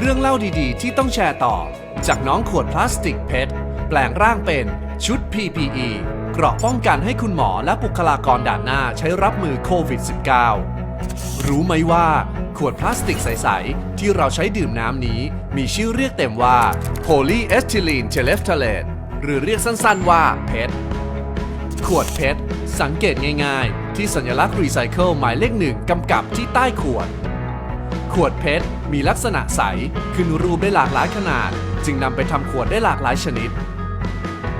เรื่องเล่าดีๆ ที่ต้องแชร์ต่อ จากน้องขวดพลาสติกเพชรแปลงร่างเป็นชุด PPE เกราะป้องกันให้คุณหมอและบุคลากรด่านหน้าใช้รับมือโควิด -19 รู้ไหมว่า ขวดพลาสติกใส ๆ ที่เราใช้ดื่มน้ำนี้ มีชื่อเรียกเต็มว่า polyethylene terephthalate หรือเรียกสั้น ๆ ว่าเพชรขวดเพชรสังเกตง่าย ๆ ที่สัญลักษณ์รีไซเคิลหมายเลขหนึ่งกำกับที่ใต้ขวด ขวดเพชร มีลักษณะใส ขึ้นรูปได้หลากหลายขนาด จึงนำไปทำขวดได้หลากหลายชนิด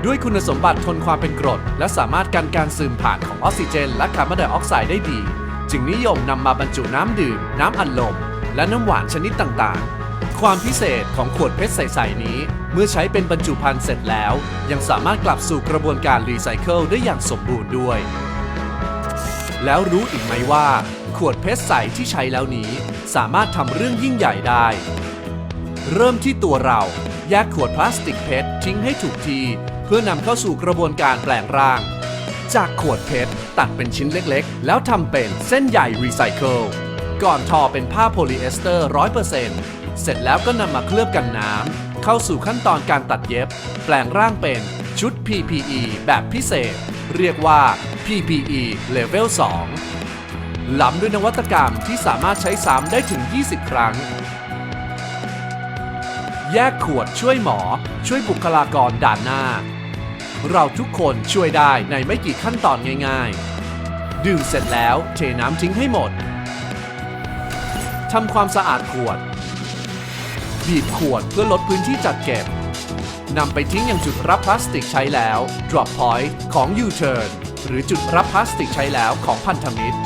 ด้วยคุณสมบัติทนความเป็นกรด และสามารถกันการซึมผ่านของออกซิเจน และคาร์บอนไดออกไซด์ได้ดี จึงนิยมนำมาบรรจุน้ำดื่ม น้ำอัดลม และน้ำหวานชนิดต่างๆ ความพิเศษของขวดเพชรใสๆนี้ เมื่อใช้เป็นบรรจุภัณฑ์เสร็จแล้ว ยังสามารถกลับสู่กระบวนการรีไซเคิลได้อย่างสมบูรณ์ด้วย แล้วรู้อีกไหมว่า ขวดเพชรใสที่ใช้แล้วนี้ สามารถทำเรื่องยิ่งใหญ่ได้ เริ่มที่ตัวเราแยกขวดพลาสติกเพชรทิ้งให้ถูกที เพื่อนำเข้าสู่กระบวนการแปลงร่าง จากขวดเพชรตัดเป็นชิ้นเล็กๆ แล้วทำเป็นเส้นใหญ่รีไซเคิลก่อนทอเป็นผ้าโพลีเอสเตอร์ 100%เสร็จแล้วก็นำมาเคลือบกันน้ำเข้าสู่ขั้นตอนการตัดเย็บ แปลงร่างเป็นชุด PPE แบบพิเศษ เรียกว่า PPE Level 2 ล้ำด้วยนวัตกรรมที่สามารถใช้ซ้ำได้ถึง 20 ครั้ง แยกขวดช่วยหมอ ช่วยบุคลากรด่านหน้า เราทุกคนช่วยได้ในไม่กี่ขั้นตอนง่ายๆ ดื่มเสร็จแล้วเทน้ำทิ้งให้หมดทำความสะอาดขวด บีบขวดเพื่อลดพื้นที่จัดเก็บนำไปทิ้งยังจุดรับพลาสติกใช้แล้ว drop point ของ U-turn หรือจุดรับพลาสติกใช้แล้วของพันธมิตร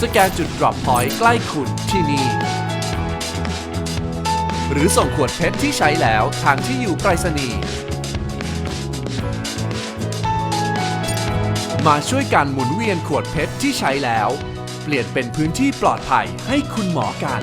สแกนจุด drop point ใกล้คุณที่นี่ หรือส่งขวดเพชรที่ใช้แล้วทางที่อยู่ไปรษณีย์มาช่วยกันหมุนเวียนขวดเพชรที่ใช้แล้ว เปลี่ยนเป็นพื้นที่ปลอดภัยให้คุณหมอกัน